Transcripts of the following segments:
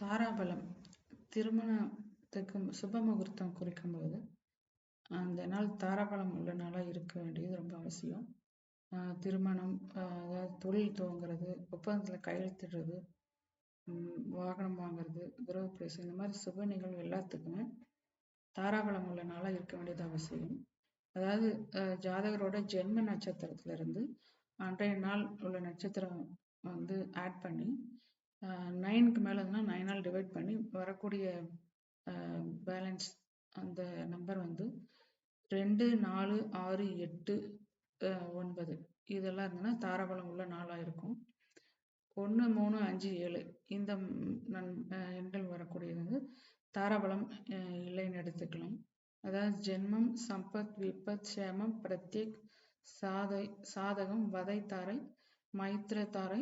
தாராபலம் திருமணத்துக்கு சுப முகூர்த்தம் குறிக்கும் போது அந்த நாள் தாராபலம் உள்ள நாளாக இருக்க வேண்டியது ரொம்ப அவசியம். திருமணம் அதாவது தொழில் துவங்குறது ஒப்பந்தத்தில் கையெழுத்திடுறது வாகனம் வாங்குறது கிரகப்பிரவேசம் இந்த மாதிரி சுப நிகழ்வு எல்லாத்துக்குமே தாராபலம் உள்ள நாளாக இருக்க வேண்டியது அவசியம். அதாவது ஜாதகரோட ஜென்ம நட்சத்திரத்துல இருந்து அன்றைய நாள் உள்ள நட்சத்திரம் வந்து ஆட் பண்ணி நைனுக்கு மேலே இருந்தால் நைனால் டிவைட் பண்ணி வரக்கூடிய பேலன்ஸ் அந்த நம்பர் வந்து ரெண்டு நாலு ஆறு எட்டு ஒன்பது. இதெல்லாம் இருந்ததுன்னா தாராபலம் உள்ள நாளாக இருக்கும். ஒன்று மூணு அஞ்சு ஏழு. இந்த நன் எண்கள் வரக்கூடியது வந்து தாராபலம் இல்லைன்னு எடுத்துக்கலாம். அதாவது ஜென்மம் சம்பத் விபத் சேமம் பிரத்யேக் சாதை சாதகம் வதைத்தாரை மைத்திரத்தாரை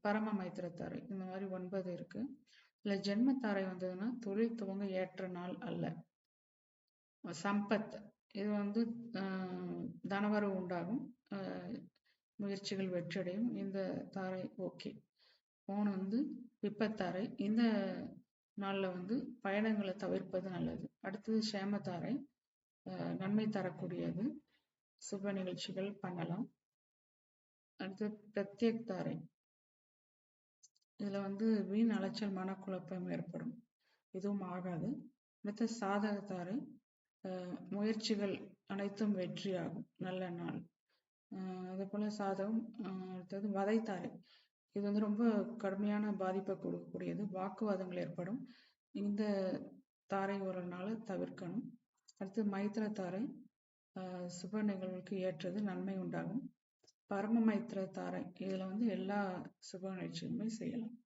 பரம மைத்திரத்தாரை இந்த மாதிரி ஒன்பது இருக்கு. இல்ல ஜென்மத்தாரை வந்ததுன்னா தொழில் துவங்க ஏற்ற நாள் அல்ல. சம்பத். இது வந்து தனவரவு உண்டாகும். முயற்சிகள் வெற்றியடையும். இந்த தாரை ஓகே. மூணு வந்து விப்பத்தாரை. இந்த நாளில் வந்து பயணங்களை தவிர்ப்பது நல்லது. அடுத்தது சேமத்தாரை நன்மை தரக்கூடியது. சுப நிகழ்ச்சிகள் பண்ணலாம். அடுத்து பிரத்யேக் தாரை இதுல வந்து வீண் அலைச்சல் மனக்குழப்பம் ஏற்படும். எதுவும் ஆகாது. அடுத்து சாதக தாரை முயற்சிகள் அனைத்தும் வெற்றியாகும். நல்ல நாள். அதே போல சாதகம் அடுத்தது வதைத்தாரை. இது வந்து ரொம்ப கடுமையான பாதிப்பை கொடுக்கக்கூடியது. வாக்குவாதங்கள் ஏற்படும். இந்த தாரை ஒரு நாளை தவிர்க்கணும். அடுத்து மைத்திர தாரை சுப நிகழ்வுக்கு ஏற்றது நன்மை உண்டாகும். பரம மைத்திர தாரை இதுல வந்து எல்லா சுப நிகழ்ச்சியுமே செய்யலாம்.